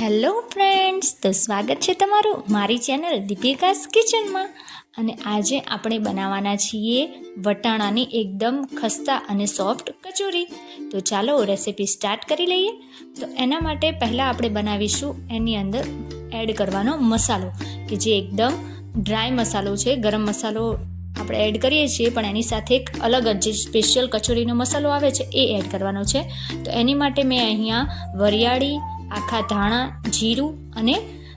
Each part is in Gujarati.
હેલો ફ્રેન્ડ્સ, તો સ્વાગત છે તમારું મારી ચેનલ દીપિકાસ કિચનમાં. અને આજે આપણે બનાવવાના છીએ વટાણાની એકદમ ખસ્તા અને સોફ્ટ કચોરી. તો ચાલો રેસીપી સ્ટાર્ટ કરી લઈએ. તો એના માટે પહેલાં આપણે બનાવીશું એની અંદર એડ કરવાનો મસાલો, કે જે એકદમ ડ્રાય મસાલો છે, ગરમ મસાલો આપણે એડ કરીએ છીએ, પણ એની સાથે એક અલગ જ જે સ્પેશિયલ કચોરીનો મસાલો આવે છે, એ એડ કરવાનો છે. તો એની માટે મેં અહીંયા વરિયાળી આખા ધાણા, જીરું અને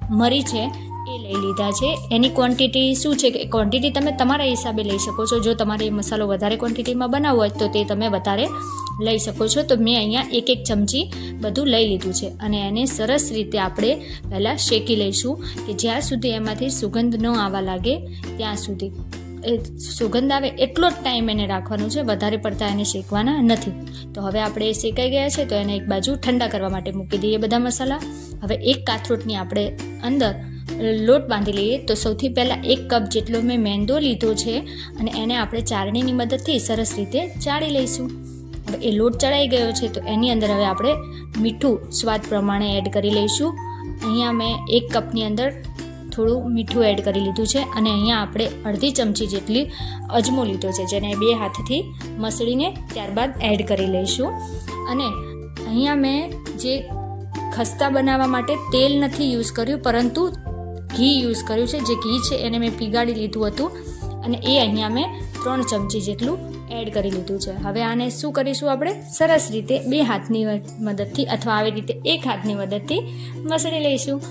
મરી છે એ લઈ લીધા છે. એની ક્વોન્ટિટી શું છે કે ક્વોન્ટિટી તમે તમારા હિસાબે લઈ શકો છો. જો તમારે એ મસાલો વધારે ક્વોન્ટિટીમાં બનાવવો હોય તો તે તમે વધારે લઈ શકો છો. તો મેં અહીંયા એક એક ચમચી બધું લઈ લીધું છે અને એને સરસ રીતે આપણે પહેલાં શેકી લઈશું કે જ્યાં સુધી એમાંથી સુગંધ ન આવવા લાગે ત્યાં સુધી. એ સુગંધ આવે એટલો જ ટાઈમ એને રાખવાનો છે, વધારે પડતા એને શેકવાના નથી. તો હવે આપણે એ શેકાઈ ગયા છે, તો એને એક બાજુ ઠંડા કરવા માટે મૂકી દઈએ બધા મસાલા. હવે એક કાથરોટની આપણે અંદર લોટ બાંધી લઈએ, તો સૌથી પહેલાં એક કપ જેટલો મેં મેંદો લીધો છે, અને એને આપણે ચાળણીની મદદથી સરસ રીતે ચાળી લઈશું. હવે એ લોટ ચડાઈ ગયો છે, તો એની અંદર હવે આપણે મીઠું સ્વાદ પ્રમાણે એડ કરી લઈશું. અહીંયા મેં એક કપની અંદર થોડું મીઠું એડ કરી લીધું છે અને અહીંયા આપણે અડધી ચમચી જેટલી અજમો લીધો છે, જેને બે હાથથી મસળીને ત્યારબાદ એડ કરી લઈશું. અને અહીંયા મેં જે ખસ્તા બનાવવા માટે તેલ નથી યુઝ કર્યું, પરંતુ ઘી યુઝ કર્યું છે, જે ઘી છે એને મેં પીગાડી લીધું હતું. અને એ અહીંયા મેં ત્રણ ચમચી જેટલું એડ કરી લીધું છે. હવે આને શું કરીશું આપણે? સરસ રીતે બે હાથની મદદથી અથવા આવી રીતે એક હાથની મદદથી મસળી લઈશું.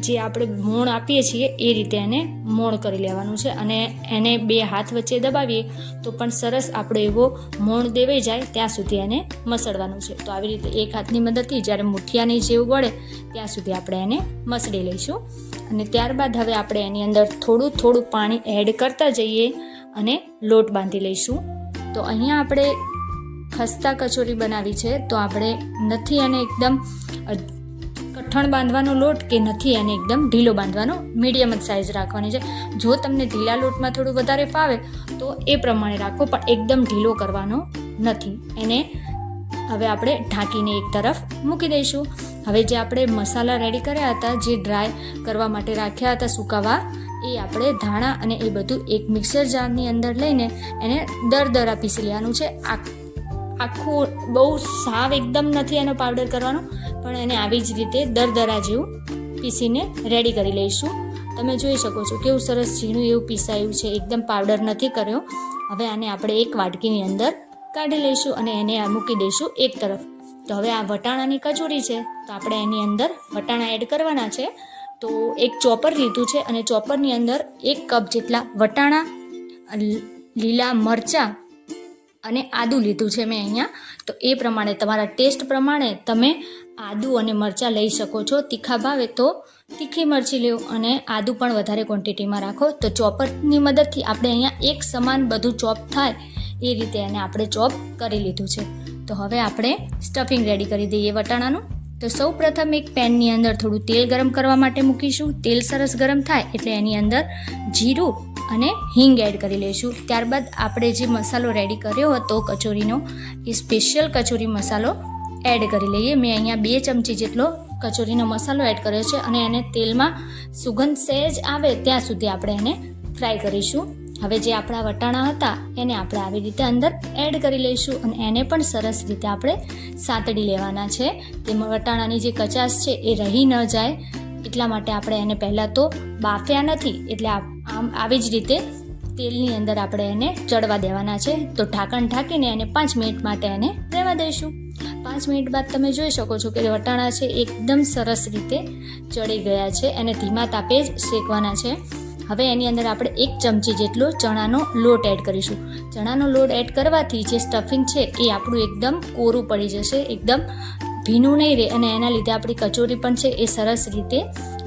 જે આપણે મોણ આપીએ છીએ એ રીતે એને મોણ કરી લેવાનું છે અને એને બે હાથ વચ્ચે દબાવીએ તો પણ સરસ આપણો એવો મોણ દેવાઈ જાય ત્યાં સુધી એને મસળવાનું છે. તો આવી રીતે એક હાથની મદદથી જ્યારે મુઠિયાની જેવું વળે ત્યાં સુધી આપણે એને મસળી લઈશું. અને ત્યારબાદ હવે આપણે એની અંદર થોડું થોડું પાણી એડ કરતા જઈએ અને લોટ બાંધી લઈશું. તો અહીંયા આપણે ખસ્તા કચોરી બનાવી છે. તો આપણે નથી એને એકદમ કઠણ બાંધવાનો લોટ કે નથી એને એકદમ ઢીલો બાંધવાનો મીડિયમ જ સાઇઝ રાખવાની છે. જો તમને ઢીલા લોટમાં થોડું વધારે ફાવે, તો એ પ્રમાણે રાખો, પણ એકદમ ઢીલો કરવાનો નથી. એને હવે આપણે ઢાંકીને એક તરફ મૂકી દઈશું. હવે જે આપણે મસાલા રેડી કર્યા હતા, જે ડ્રાય કરવા માટે રાખ્યા હતા, સુકાવા એ આપણે ધાણા અને એ બધું એક મિક્સર જારની અંદર લઈને એને દર દરા પીસી લેવાનું છે. આખું બહુ સાવ એકદમ નથી એનો પાવડર કરવાનો, પણ એને આવી જ રીતે દર દરા જેવું પીસીને રેડી કરી લઈશું. તમે જોઈ શકો છો કેવું સરસ ઝીણું એવું પીસાયું છે. એકદમ પાવડર નથી કર્યો. હવે આને આપણે એક વાટકીની અંદર કાઢી લઈશું અને એને મૂકી દઈશું એક તરફ. તો હવે આ વટાણાની કચોરી છે. તો આપણે એની અંદર વટાણા એડ કરવાના છે. તો એક ચોપર લીધું છે અને ચોપરની અંદર એક કપ જેટલા વટાણા, લીલા મરચાં અને આદું લીધું છે મેં અહીંયા. તો એ પ્રમાણે તમારા ટેસ્ટ પ્રમાણે તમે આદું અને મરચાં લઈ શકો છો. તીખા ભાવે તો તીખી મરચી લેવું અને આદું પણ વધારે ક્વોન્ટિટીમાં રાખો. તો ચોપરની મદદથી આપણે અહીંયા એક સમાન બધું ચોપ થાય એ રીતે એને આપણે ચોપ કરી લીધું છે. તો હવે આપણે સ્ટફિંગ રેડી કરી દઈએ વટાણાનું. તો સૌ પ્રથમ એક પેનની અંદર થોડું તેલ ગરમ કરવા માટે મૂકીશું. તેલ સરસ ગરમ થાય એટલે એની અંદર જીરું અને હિંગ એડ કરી લઈશું. ત્યારબાદ આપણે જે મસાલો રેડી કર્યો હતો કચોરીનો, એ સ્પેશિયલ કચોરી મસાલો એડ કરી લઈએ. મેં અહીંયા બે ચમચી જેટલો કચોરીનો મસાલો એડ કર્યો છે અને એને તેલમાં સુગંધ સહેજ આવે ત્યાં સુધી આપણે એને ફ્રાય કરીશું. હવે જે આપણા વટાણા હતા, એને આપણે આવી રીતે અંદર એડ કરી લઈશું અને એને પણ સરસ રીતે આપણે સાતડી લેવાના છે. તેમાં વટાણાની જે કચાશ છે એ રહી ન જાય. એટલા માટે આપણે એને પહેલાં તો બાફ્યા નથી, એટલે આમ આવી જ રીતે તેલની અંદર આપણે એને ચડવા દેવાના છે. તો ઢાંકણ ઢાંકીને એને પાંચ મિનિટ માટે એને રહેવા દઈશું. પાંચ મિનિટ બાદ તમે જોઈ શકો છો કે વટાણા છે એકદમ સરસ રીતે ચડી ગયા છે એને ધીમા તાપે જ શેકવાના છે. હવે એની અંદર આપણે એક ચમચી જેટલો ચણાનો લોટ એડ કરીશું. ચણાનો લોટ એડ કરવાથી જે સ્ટફિંગ છે એ આપણું એકદમ કોરું પડી જશે, એકદમ ભીનું નહીં રહે અને એના લીધે આપણી કચોરી પણ છે એ સરસ રીતે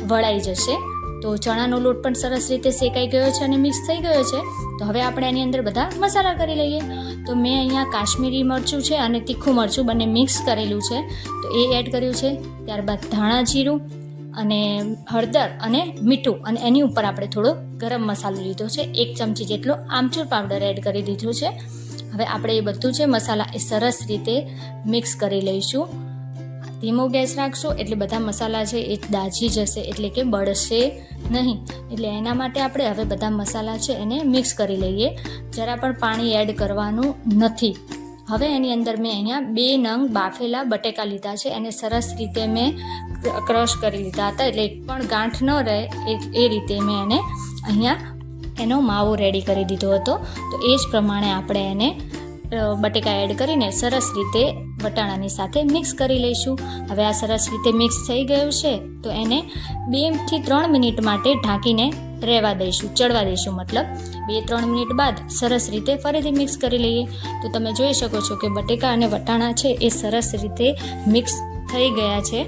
વળાઈ જશે. તો ચણાનો લોટ પણ સરસ રીતે શેકાઈ ગયો છે અને મિક્સ થઈ ગયો છે. તો હવે આપણે એની અંદર બધા મસાલા કરી લઈએ. તો મેં અહીંયા કાશ્મીરી મરચું છે અને તીખું મરચું બંને મિક્સ કરેલું છે. તો એ એડ કર્યું છે. ત્યારબાદ ધાણા જીરું અને હળદર અને મીઠું અને એની ઉપર આપણે થોડો ગરમ મસાલો લીધો છે. એક ચમચી જેટલો આમચૂર પાવડર એડ કરી દીધો છે. હવે આપણે એ બધું છે મસાલા એ સરસ રીતે મિક્સ કરી લઈશું. ધીમો ગેસ રાખશો એટલે બધા મસાલા છે એ દાજી જશે એટલે કે બળશે નહીં. એટલે એના માટે આપણે હવે બધા મસાલા છે એને મિક્સ કરી લઈએ. જરા પણ પાણી એડ કરવાનું નથી. હવે એની અંદર મેં અહીંયા બે નંગ બાફેલા બટેકા લીધા છે. એને સરસ રીતે મેં ક્રશ કરી લીધા હતા. એટલે એક પણ ગાંઠ ન રહે, એ રીતે મેં એને અહીંયા એનો માવો રેડી કરી દીધો હતો. તો એ જ પ્રમાણે આપણે એને બટેકા એડ કરીને સરસ રીતે વટાણાની સાથે મિક્સ કરી લઈશું. હવે આ સરસ રીતે મિક્સ થઈ ગયું છે. તો એને બેથી ત્રણ મિનિટ માટે ઢાંકીને રહેવા દઈશું, ચડવા દઈશું મતલબ બે ત્રણ મિનિટ બાદ સરસ રીતે ફરીથી મિક્સ કરી લઈએ. તો તમે જોઈ શકો છો કે બટેકા અને વટાણા છે એ સરસ રીતે મિક્સ થઈ ગયા છે.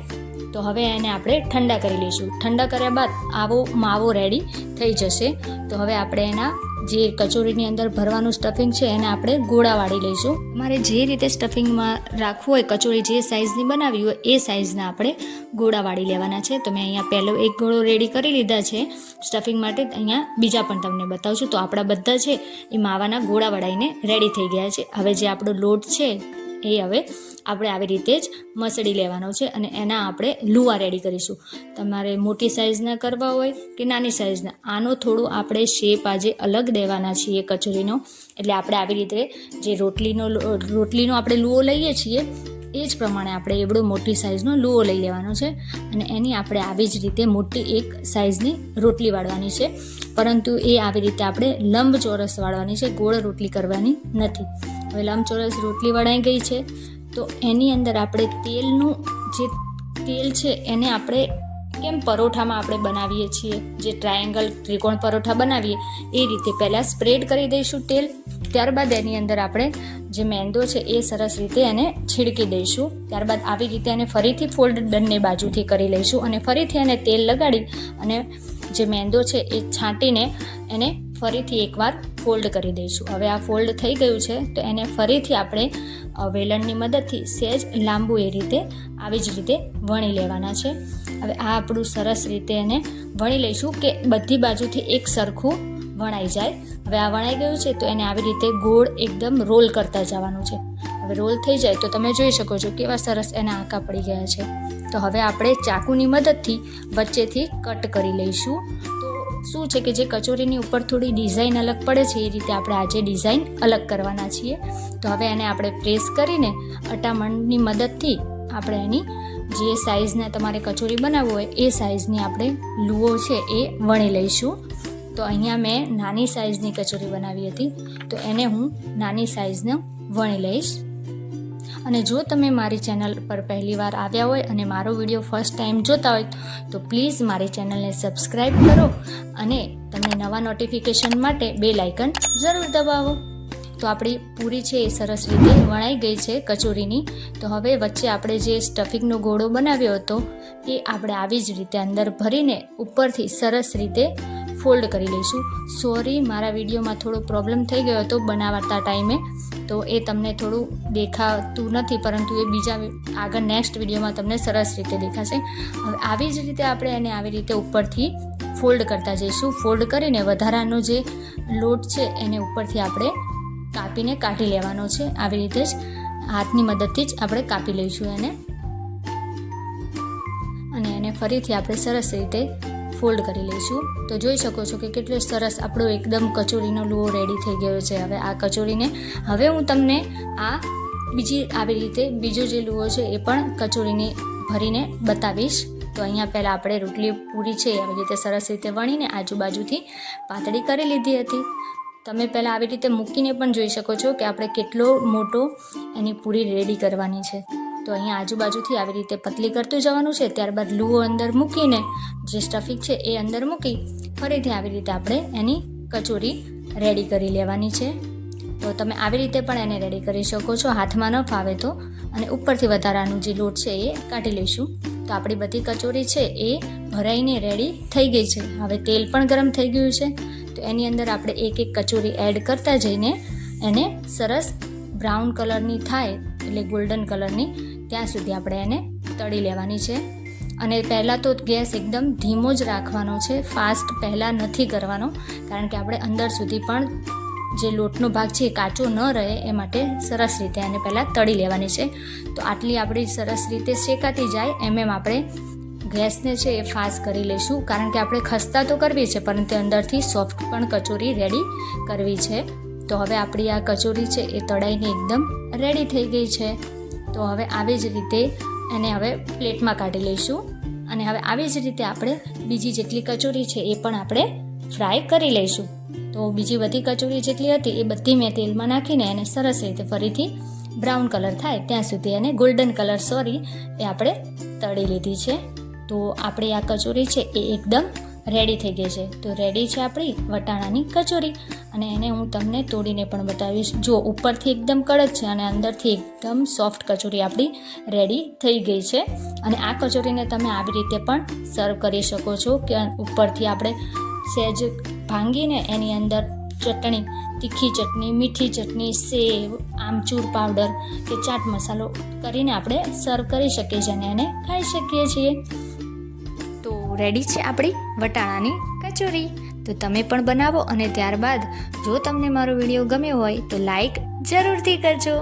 તો હવે એને આપણે ઠંડા કરી લઈશું. ઠંડા કર્યા બાદ આવો માવો રેડી થઈ જશે. તો હવે આપણે એના જે કચોરીની અંદર ભરવાનું સ્ટફિંગ છે, એને આપણે ગોળા વાળી લઈશું. મારે જે રીતે સ્ટફિંગમાં રાખવું હોય, કચોરી જે સાઇઝની બનાવી હોય, એ સાઇઝના આપણે ગોળા વાળી લેવાના છે. તો મેં અહીંયા પહેલો એક ગોળો રેડી કરી લીધા છે. સ્ટફિંગ માટે અહીંયા બીજા પણ તમને બતાવું છું તો આપણા બધા છે, એ માવાના ગોળા વડાઈને રેડી થઈ ગયા છે. હવે જે આપણો લોટ છે એ હવે આપણે આવી રીતે જ મસળી લેવાનો છે અને એના આપણે લુવા રેડી કરીશું. તમારે મોટી સાઇઝના કરવા હોય કે નાની સાઇઝના આનો થોડું આપણે શેપ આજે અલગ દેવાના છીએ કચોરીનો. એટલે આપણે આવી રીતે જે રોટલીનો રોટલીનો આપણે લુઓ લઈએ છીએ, એ જ પ્રમાણે આપણે એવડો મોટી સાઇઝનો લુઓ લઈ લેવાનો છે અને એની આપણે આવી જ રીતે મોટી એક સાઇઝની રોટલી વાળવાની છે. પરંતુ એ આવી રીતે આપણે લંબચોરસ વાળવાની છે, ગોળ રોટલી કરવાની નથી. હવે લંબચોરસ રોટલી વળાઈ ગઈ છે. તો એની અંદર આપણે તેલનું જે તેલ છે એને આપણે કેમ પરોઠામાં આપણે બનાવીએ છીએ? જે ટ્રાયેંગલ ત્રિકોણ પરોઠા બનાવીએ, એ રીતે પહેલાં સ્પ્રેડ કરી દઈશું તેલ. ત્યારબાદ એની અંદર આપણે જે મેંદો છે એ સરસ રીતે એને છીડકી દઈશું. ત્યારબાદ આવી રીતે એને ફરીથી ફોલ્ડ બંને બાજુથી કરી લઈશું અને ફરીથી એને તેલ લગાડી અને જે મેંદો છે એ છાંટીને એને ફરીથી એકવાર ફોલ્ડ કરી દઈશું. હવે આ ફોલ્ડ થઈ ગયું છે, તો એને ફરીથી આપણે વેલણની મદદથી સહેજ લાંબુ એ રીતે આવી જ રીતે વણી લેવાના છે. હવે આ આપણું સરસ રીતે એને વણી લઈશું કે બધી બાજુથી એક સરખું વણાઈ જાય. હવે આ વણાઈ ગયું છે, તો એને આવી રીતે ગોળ એકદમ રોલ કરતા જવાનું છે. હવે રોલ થઈ જાય તો તમે જોઈ શકો છો કેવા સરસ એના આંકા પડી ગયા છે. તો હવે આપણે ચાકુની મદદથી વચ્ચેથી કટ કરી લઈશું. શું છે કે જે કચોરીની ઉપર થોડી ડિઝાઇન અલગ પડે છે, એ રીતે આપણે આજે ડિઝાઇન અલગ કરવાના છીએ. તો હવે એને આપણે પ્રેસ કરીને અટામણની મદદથી આપણે એની જે સાઇઝને તમારે કચોરી બનાવવું હોય, એ સાઇઝની આપણે લુઓ છે એ વણી લઈશું. તો અહીંયા મેં નાની સાઇઝની કચોરી બનાવી હતી. તો એને હું નાની સાઇઝને વણી લઈશ. અને જો તમે મારી ચેનલ પર પહેલીવાર આવ્યા હોય અને મારો વીડિયો ફર્સ્ટ ટાઈમ જોતા હોય, તો પ્લીઝ મારી ચેનલને સબસ્ક્રાઈબ કરો અને તમને નવા નોટિફિકેશન માટે બે લાઇકન જરૂર દબાવો. તો આપણી પૂરી છે એ સરસ રીતે વણાઈ ગઈ છે કચોરીની. તો હવે વચ્ચે આપણે જે સ્ટફિંગનો ગોળો બનાવ્યો હતો, એ આપણે આવી જ રીતે અંદર ભરીને ઉપરથી સરસ રીતે ફોલ્ડ કરી લઈશું. સોરી મારા વિડીયોમાં થોડો પ્રોબ્લેમ થઈ ગયો હતો બનાવતા ટાઈમે. તો એ તમને થોડું દેખાતું નથી, પરંતુ એ બીજા આગળ નેક્સ્ટ વિડીયોમાં તમને સરસ રીતે દેખાશે. હવે આવી જ રીતે આપણે એને આવી રીતે ઉપરથી ફોલ્ડ કરતા જઈશું. ફોલ્ડ કરીને વધારાનો જે લોટ છે, એને ઉપરથી આપણે કાપીને કાઢી લેવાનો છે. આવી રીતે જ હાથની મદદથી જ આપણે કાપી લઈશું એને. અને એને ફરીથી આપણે સરસ રીતે ફોલ્ડ કરી લઈશું. તો જોઈ શકો છો કે કેટલો સરસ આપણો એકદમ કચોરીનો લુઓ રેડી થઈ ગયો છે. હવે આ કચોરીને હવે હું તમને આ બીજી આવી રીતે બીજો જે લુઓ છે એ પણ કચોરીને ભરીને બતાવીશ. તો અહીંયા પહેલાં આપણે રોટલી પૂરી છે આવી રીતે સરસ રીતે વણીને આજુબાજુથી પાતળી કરી લીધી હતી. તમે પહેલાં આવી રીતે મૂકીને પણ જોઈ શકો છો કે આપણે કેટલો મોટો એની પૂરી રેડી કરવાની છે. તો અહીંયા આજુબાજુથી આવી રીતે પતલી કરતું જવાનું છે. ત્યારબાદ લૂઓ અંદર મૂકીને જે સ્ટફિંગ છે એ અંદર મૂકી ફરીથી આવી રીતે આપણે એની કચોરી રેડી કરી લેવાની છે. તો તમે આવી રીતે પણ એને રેડી કરી શકો છો. હાથમાં ન ફાવે તો. અને ઉપરથી વધારાનું જે લોટ છે એ કાઢી લઈશું. તો આપણી બધી કચોરી છે એ ભરાઈને રેડી થઈ ગઈ છે. હવે તેલ પણ ગરમ થઈ ગયું છે. તો એની અંદર આપણે એક એક કચોરી એડ કરતા જઈને એને સરસ બ્રાઉન કલરની થાય, એટલે ગોલ્ડન કલરની ત્યાં સુધી આપણે એને તળી લેવાની છે. અને પહેલાં તો ગેસ એકદમ ધીમો જ રાખવાનો છે. ફાસ્ટ પહેલાં નથી કરવાનો, કારણ કે આપણે અંદર સુધી પણ જે લોટનો ભાગ છે એ કાચો ન રહે એ માટે સરસ રીતે એને પહેલાં તળી લેવાની છે. તો આટલી આપણી સરસ રીતે શેકાતી જાય એમ એમ આપણે ગેસને છે એ ફાસ્ટ કરી લઈશું. કારણ કે આપણે ખસ્તા તો કરવી છે, પરંતુ અંદરથી સોફ્ટ પણ કચોરી રેડી કરવી છે. તો હવે આપણી આ કચોરી છે એ તળાઈને એકદમ રેડી થઈ ગઈ છે. તો હવે આવી જ રીતે એને હવે પ્લેટમાં કાઢી લઈશું. અને હવે આવી જ રીતે આપણે બીજી જેટલી કચોરી છે એ પણ આપણે ફ્રાય કરી લઈશું. તો બીજી બધી કચોરી જેટલી હતી એ બધી મેં તેલમાં નાખીને એને સરસ રીતે ફરીથી બ્રાઉન કલર થાય ત્યાં સુધી એને ગોલ્ડન કલર, સોરી, એ આપણે તળી લીધી છે. તો આપણી આ કચોરી છે એ એકદમ રેડી થઈ ગઈ છે. તો રેડી છે આપણી વટાણાની કચોરી. અને એને હું તમને તોડીને પણ બતાવીશ. જો ઉપરથી એકદમ કડક છે અને અંદરથી એકદમ સોફ્ટ કચોરી આપણી રેડી થઈ ગઈ છે. અને આ કચોરીને તમે આવી રીતે પણ સર્વ કરી શકો છો કે ઉપરથી આપણે સહેજ ભાંગીને એની અંદર ચટણી, તીખી ચટણી, મીઠી ચટણી, સેવ, આમચૂર પાવડર કે ચાટ મસાલો કરીને આપણે સર્વ કરી શકીએ છીએ અને એને ખાઈ શકીએ છીએ. તો રેડી છે આપણી વટાણાની કચોરી. તો તમે પણ બનાવો અને ત્યારબાદ જો તમને મારો વીડિયો ગમ્યો હોય તો લાઈક જરૂરથી કરજો.